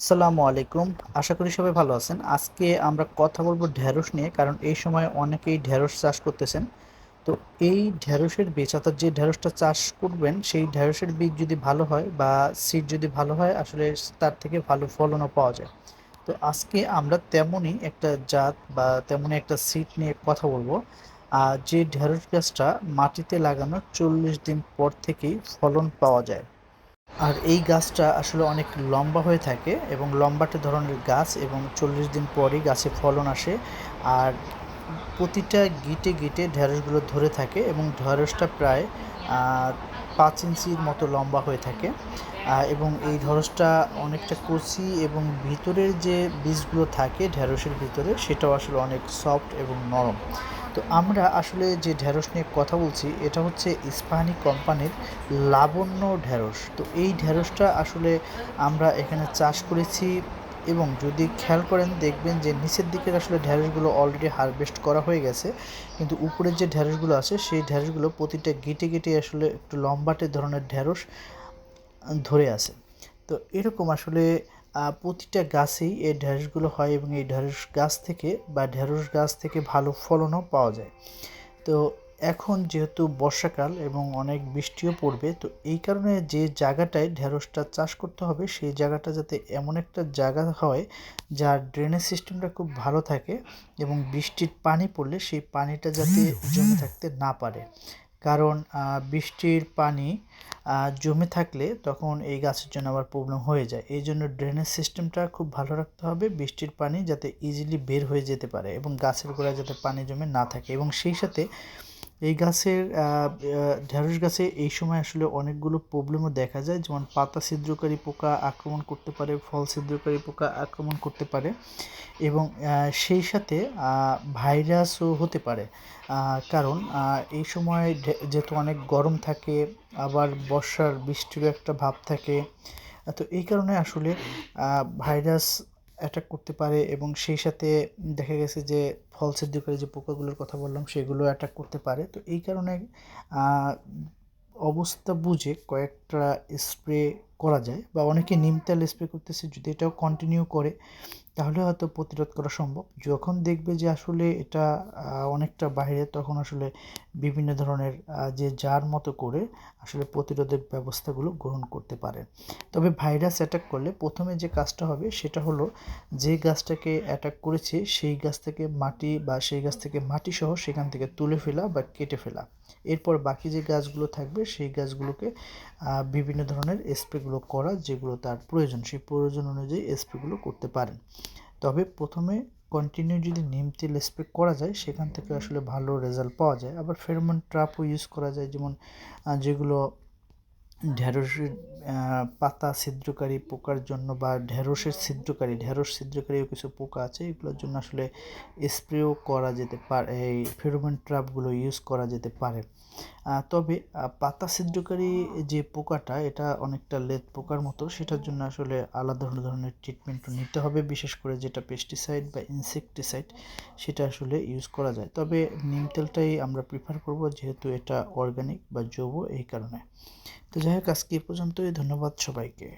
আসসালামু আলাইকুম। আশা করি সবাই ভালো আছেন। আজকে আমরা কথা বলব ঢেঁড়স নিয়ে, কারণ এই সময় অনেকেই ঢেঁড়স চাষ করতেছেন। তো এই ঢেঁড়সের বীজ, অর্থাৎ যে ঢেঁড়সটা চাষ করবেন, সেই ঢেঁড়সের বীজ যদি ভালো হয় বা সিড যদি ভালো হয়, আসলে তার থেকে ভালো ফলনও পাওয়া যায়। তো আজকে আমরা তেমনই একটা জাত বা তেমনই একটা সিড নিয়ে কথা বলব। যে ঢেঁড়স গাছটা মাটিতে লাগানোর চল্লিশ দিন পর থেকেই ফলন পাওয়া যায়। আর এই গাছটা আসলে অনেক লম্বা হয়ে থাকে এবং লম্বাটে ধরনের গাছ এবং চল্লিশ দিন পরই গাছে ফলন আসে। আর প্রতিটা গিটে গিটে ঢেঁড়সগুলো ধরে থাকে এবং ঢেঁড়সটা প্রায় পাঁচ ইঞ্চির মতো লম্বা হয়ে থাকে। এবং এই ঢেঁড়সটা অনেকটা কচি এবং ভিতরের যে বীজগুলো থাকে ঢেঁড়সের ভিতরে সেটাও আসলে অনেক সফট এবং নরম। তো আমরা আসলে যে ঢ্যাঁড়স নিয়ে কথা বলছি, এটা হচ্ছে ইস্পাহানি কোম্পানির লাবণ্য ঢ্যাঁড়স তো এই ঢ্যাঁড়সটা আসলে আমরা এখানে চাষ করেছি এবং যদি খেয়াল করেন, দেখবেন যে নিচের দিকের আসলে ঢ্যাঁড়সগুলো অলরেডি হারভেস্ট করা হয়ে গেছে। কিন্তু উপরের যে ঢ্যাঁড়সগুলো আছে, সেই ঢ্যাঁড়সগুলো প্রতিটা গেটে গেটে আসলে একটু লম্বাটে ধরনের ঢ্যাঁড়স ধরে আছে। তো এরকম আসলে প্রতিটা গাছেই এই ঢ্যাঁড়সগুলো হয় এবং এই ঢ্যাঁড়স গাছ থেকে বা ঢ্যাঁড়স গাছ থেকে ভালো ফলনও পাওয়া যায়। তো এখন যেহেতু বর্ষাকাল এবং অনেক বৃষ্টিও পড়বে, তো এই কারণে যে জায়গাটায় ঢ্যাঁড়সটা চাষ করতে হবে, সেই জায়গাটা যাতে এমন একটা জায়গা হয় যার ড্রেনেজ সিস্টেমটা খুব ভালো থাকে এবং বৃষ্টির পানি পড়লে সেই পানিটা যাতে জমে থাকতে না পারে। কারণ বৃষ্টির পানি জমে থাকলে তখন এই গাছের জন্য আবার প্রবলেম হয়ে যায়। এই জন্য ড্রেনেজ সিস্টেমটা খুব ভালো রাখতে হবে। বৃষ্টির পানি যাতে ইজিলি বের হয়ে যেতে পারে এবং গাছের গোড়ায় যাতে পানি জমে না থাকে এবং সেই সাথে এই গাছের ঢেঁড়স গাছে এই সময় আসলে অনেকগুলো প্রবলেমও দেখা যায়। যেমন পাতা ছিদ্রকারী পোকা আক্রমণ করতে পারে, ফল ছিদ্রকারী পোকা আক্রমণ করতে পারে এবং সেই সাথে ভাইরাসও হতে পারে। কারণ এই সময় যেহেতু অনেক গরম থাকে, আবার বর্ষার বৃষ্টিরও একটা ভাব থাকে, তো এই কারণে আসলে ভাইরাস অ্যাটাক করতে পারে এবং সেই সাথে দেখা গেছে যে ফল করে যে পোকাগুলোর কথা বললাম, সেগুলো অ্যাটাক করতে পারে। তো এই কারণে অবস্থা বুঝে কয়েকটা স্প্রে করা যায় বা অনেকে নিম তেল স্প্রে করতেছে, যদি এটাও কন্টিনিউ করে, তাহলে হয়তো প্রতিরোধ করা সম্ভব। যখন দেখবে যে আসলে এটা অনেকটা বাইরে তখন আসলে বিভিন্ন ধরনের যে যার মতো করে আসলে প্রতিরোধের ব্যবস্থাগুলো গ্রহণ করতে পারে। তবে ভাইরাস অ্যাটাক করলে প্রথমে যে কাজটা হবে, সেটা হলো যে গাছটাকে অ্যাটাক করেছে, সেই গাছ থেকে মাটি বা সেই গাছ থেকে মাটি সহ সেখান থেকে তুলে ফেলা বা কেটে ফেলা। এরপর বাকি যে গাছগুলো থাকবে, সেই গাছগুলোকে বিভিন্ন ধরনের স্প্রেগুলো করা যেগুলো তার প্রয়োজন, সেই প্রয়োজন অনুযায়ী স্প্রেগুলো করতে পারেন। তবে প্রথমে কন্টিনিউ যদি নিম তেল স্প্রে করা যায়, সেখান থেকে আসলে ভালো রেজাল্ট পাওয়া যায়। আবার ফেরোমন ট্রাপও ইউজ করা যায়, যেমন যেগুলো ঢেঁড়সের পাতা ছিদ্রকারী পোকার জন্য বা ঢেঁড়সের ছিদ্রকারী, ঢেঁড়স ছিদ্রকারীও কিছু পোকা আছে, এগুলোর জন্য আসলে স্প্রেও করা যেতে পারে, এই ফেরোমন ট্রাপগুলো ইউজ করা যেতে পারে। তবে পাতা ছিদ্রকারী যে পোকাটা, এটা অনেকটা লেদ পোকার মতো, সেটার জন্য আসলে আলাদা ধরনের ট্রিটমেন্ট নিতে হবে, বিশেষ করে যেটা পেস্টিসাইড বা ইনসেকটিসাইড সেটা আসলে ইউজ করা যায়। তবে নিম তেলটাই আমরা প্রিফার করব, যেহেতু এটা অর্গানিক বা জৈব, এই কারণে। তো যাই হোক আজকে এ পর্যন্তই। ধন্যবাদ সবাইকে।